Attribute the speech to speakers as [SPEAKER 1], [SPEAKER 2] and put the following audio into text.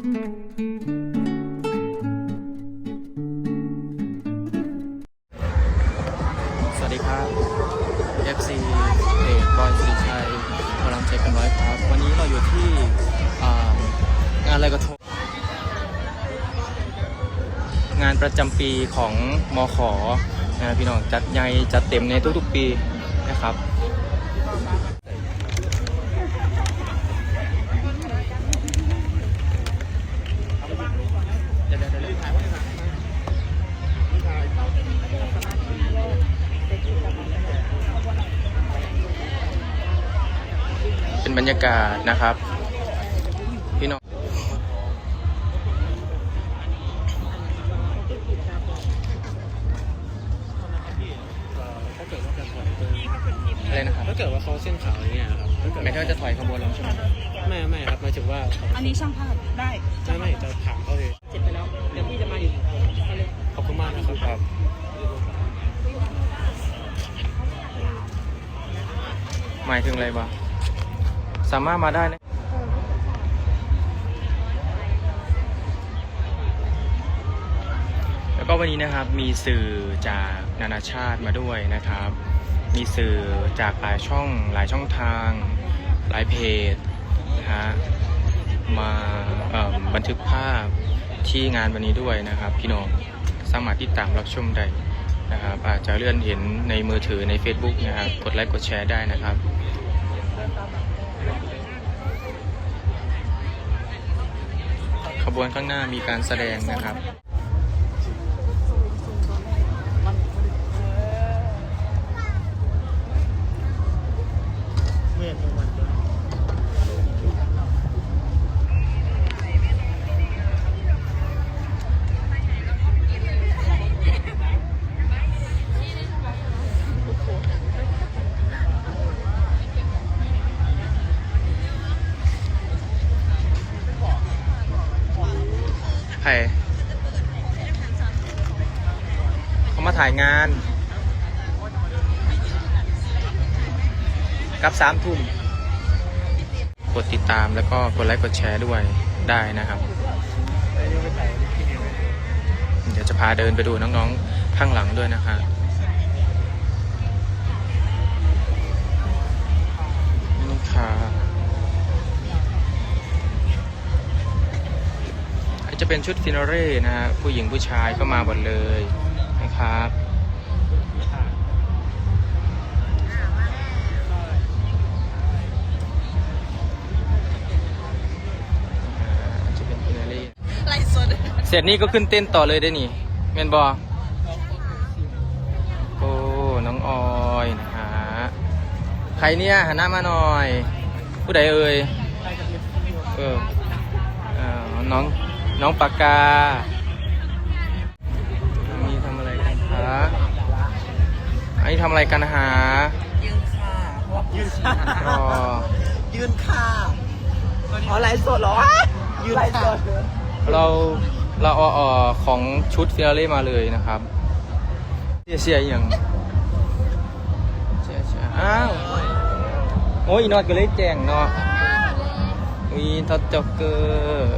[SPEAKER 1] สวัสดีครับ FC เอกบอยสิริชัยพลังใจกันร้อยครับ วันนี้เราอยู่ที่อ่างานลอยกระทงงานประจำปีของมขนะพี่น้องจัดใหญ่จัดเต็มในทุกๆปีนะครับ เดี๋ยวเดี๋ยวเดี๋ยวถ่ายไว้ก่อน เป็นบ รรยากาศนะครับ พี่น้องอะไรนะครับ
[SPEAKER 2] ถ้าเกิดว่าเขาเส้นขาวอย่างเงี้ยครับถ้าเกิด
[SPEAKER 1] ไม่เท่าจะถอยขบวนลงใช่ไหม
[SPEAKER 2] ไม่ไม่ครับหมายถึงว่า
[SPEAKER 3] อันนี้ช่างภาพได้
[SPEAKER 2] ไม่ไม่จะถามเขาเลย
[SPEAKER 3] เจ็บไปแล้วเดี๋ยวพี่จะมาอยู่เอาเลย
[SPEAKER 2] ขอบคุณมากนะครับ
[SPEAKER 1] ครับหมายถึงอะไรบ้าง สามารถมาได้นะแล้วก็วันนี้นะครับมีสื่อจากนานาชาติมาด้วยนะครับ มีสื่อจากหลายช่องหลายช่องทาง หลายเพจนะฮะมาบันทึกภาพที่งานวันนี้ด้วยนะครับพี่น้องสามารถติดตามรับชมได้นะครับอาจจะเลื่อนเห็นในมือถือใน Facebook นะครับกดไลค์กดแชร์ได้นะครับ ขบวนข้างหน้ามีการแสดงนะครับ
[SPEAKER 2] มา
[SPEAKER 1] ถ่ายงาน กับสามทุ่ม กดติดตามแล้วก็กดไลค์กดแชร์ด้วยได้นะครับ เดี๋ยวจะพาเดินไปดูน้องๆ ข้างหลังด้วยนะคะนี่ค่ะจะเป็นชุดฟินาเร่นะฮะผู้หญิงผู้ชายก็มาหมดเลย ครับจะเป็นฟินาเร่
[SPEAKER 3] ไล่สด
[SPEAKER 1] เสร็จนี่ก็ขึ้นเต้นต่อเลยได้นี่เมนบอโอ้ น้องออยนะฮะ ใครเนี่ยหันหน้ามาหน่อย ผู้ใดเอ่ยเออเอ่อน้อง น้องปากกา นนี้ทำอะไรกันหา
[SPEAKER 3] ยืนค่ะ
[SPEAKER 2] ยืนค่ะ
[SPEAKER 1] รอ
[SPEAKER 3] ยืนค่ะอ๋อไล่สดเหรอยืนค่ะ
[SPEAKER 1] เราเราเอาออกของชุดฟินาเล่มาเลยนะครับเสียเสียอย่างเสียเสียอ้าวโอ้ยอีนอดก็เลยแจ้งเนาะมีท็อตจ็อกเกอร์